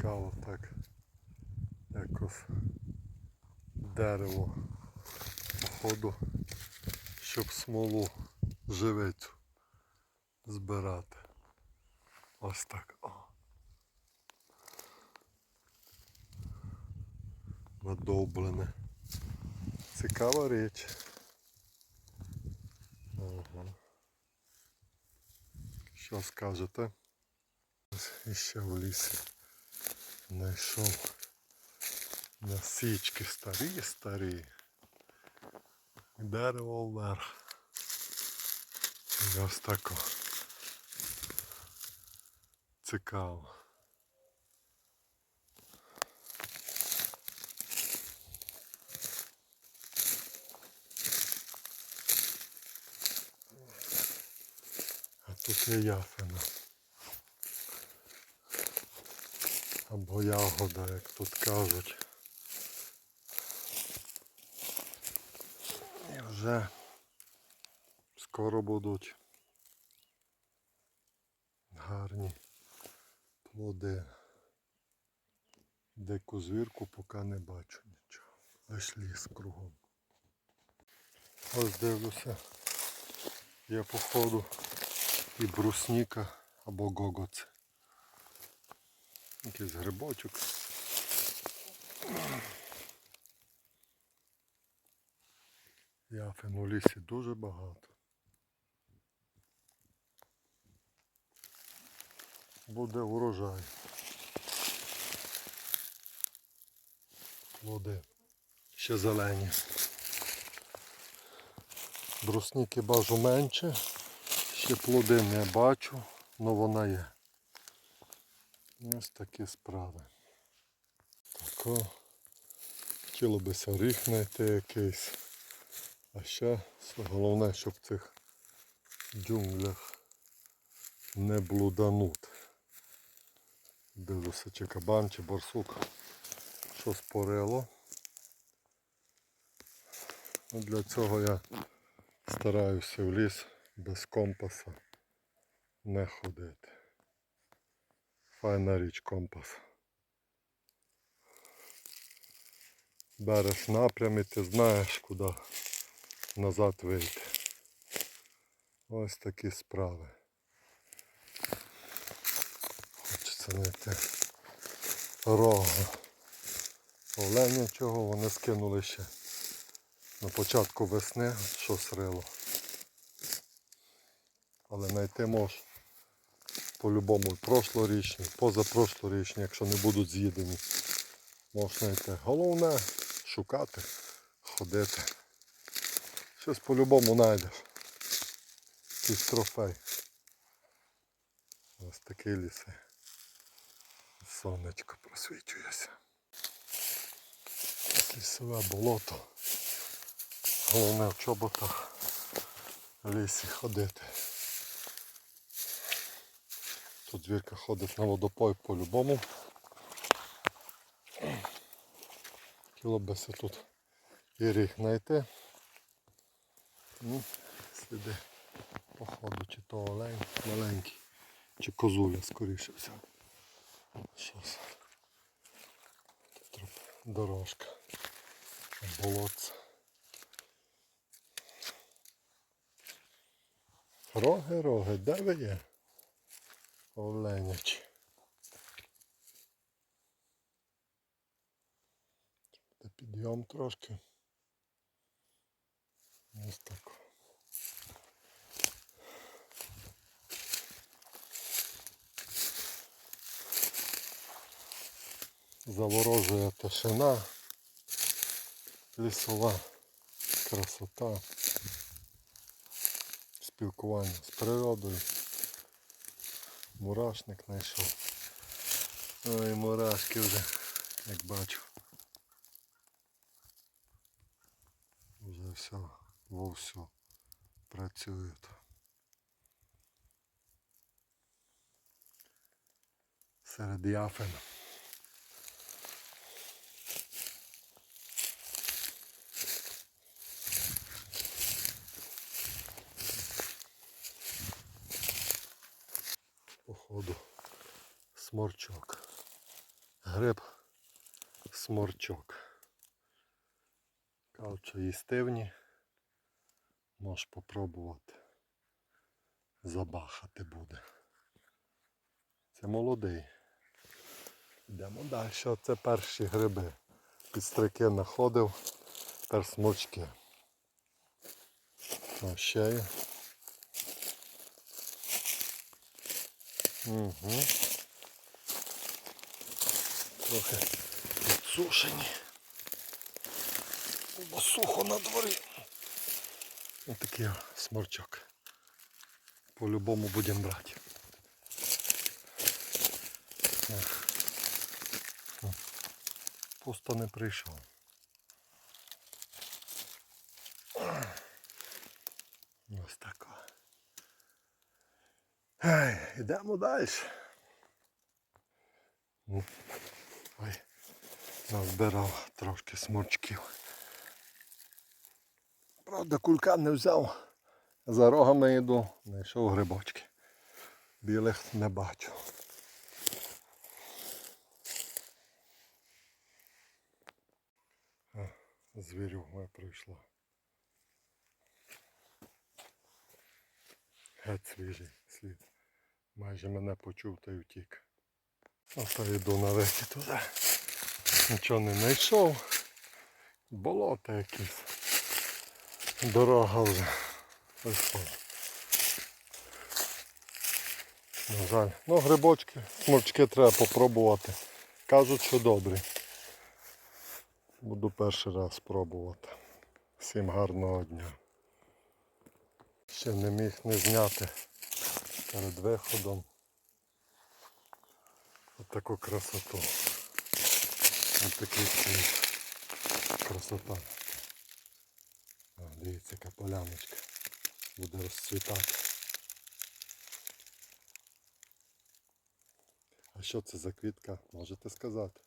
Цікаво так. Якось дерево походу, щоб смолу живицю збирати. Ось так. О. Надовблене. Цікава річ. Ага. Що скажете? Іще в лісі знайшов насічки старі, старі. І Дерево вверх. І ось тако. Цікаво. А тут є яфина. Або ягода, як тут кажуть. І вже скоро будуть гарні плоди. Дику звірку поки не бачу нічого. Лиш ліс кругом. Ось дивлюся. Є походу і брусніка або гогоць. Якийсь грибочок. Яфин у лісі дуже багато. Буде урожай. Плоди. Ще зелені. Брусніки бажу менше. Ще плоди не бачу, але вона є. Ось такі справи. Тако. Хотіло би оріх знайти якийсь. А ще головне, щоб в цих джунглях не блуданути. Дивлюся, чи кабан, чи барсук що спорило. Ну, Для цього я стараюся в ліс без компаса не ходити. Файна річ компас. Береш напрям і ти знаєш, куди назад вийти. Ось такі справи. Хочеться знайти рога. Оленячого вони скинули ще на початку весни, що срило. Але знайти можеш по-любому прошлорічні, позапрошлорічні, якщо не будуть з'їдені. Можна знайти. Головне шукати, ходити. Щось по-любому знайдеш. Якийсь трофей. Ось такі ліси. Сонечко просвічується. Лісове болото. Головне в чоботах в лісі ходити. Тут звірка ходить на водопой по-любому. Хотіло би се тут і ріг знайти. Ну, сліди походу, чи то олень маленький, чи козуля скоріше. Тут дорожка. Болотце. Роги, роги, де ви є? Оленяч. Буде підйом трошки. Ось так. Заворожує тишина, лісова красота, спілкування з природою. Мурашник знайшов. Ой, мурашки вже, як бачу. Вже все, вовсю працюють. Серед яфин. Походу сморчок. гриб сморчок. Кавчо їстивні. Можеш попробувати. Забахати буде. Це молодий. Йдемо далі. Це перші гриби. Підстрики знаходив. Тепер сморчки. О, ще є. Угу. Трохи підсушені. Бо сухо на дворі. Ось такий сморчок. По-любому будемо брати. Пусто не прийшов. Ось тако. Ай, йдемо далі. Ой, назбирав трошки сморчків. Правда, кулька не взяв. За рогами йду, знайшов грибочки. Білих не бачу. А, Звірюга прийшла. Геть свіжий слід. Майже мене почув та й втік. Ото йду на туди. Нічого не знайшов. Болото якесь. Дорога вже. Ось. На жаль. Ну, грибочки, сморчки треба попробувати. Кажуть, що добрі. Буду перший раз пробувати. Всім гарного дня. Ще не міг не зняти перед виходом. Ось таку красоту. Ось такий. Красота. О, дивіться, яка поляночка. Буде розцвітати. А що це за квітка? Можете сказати?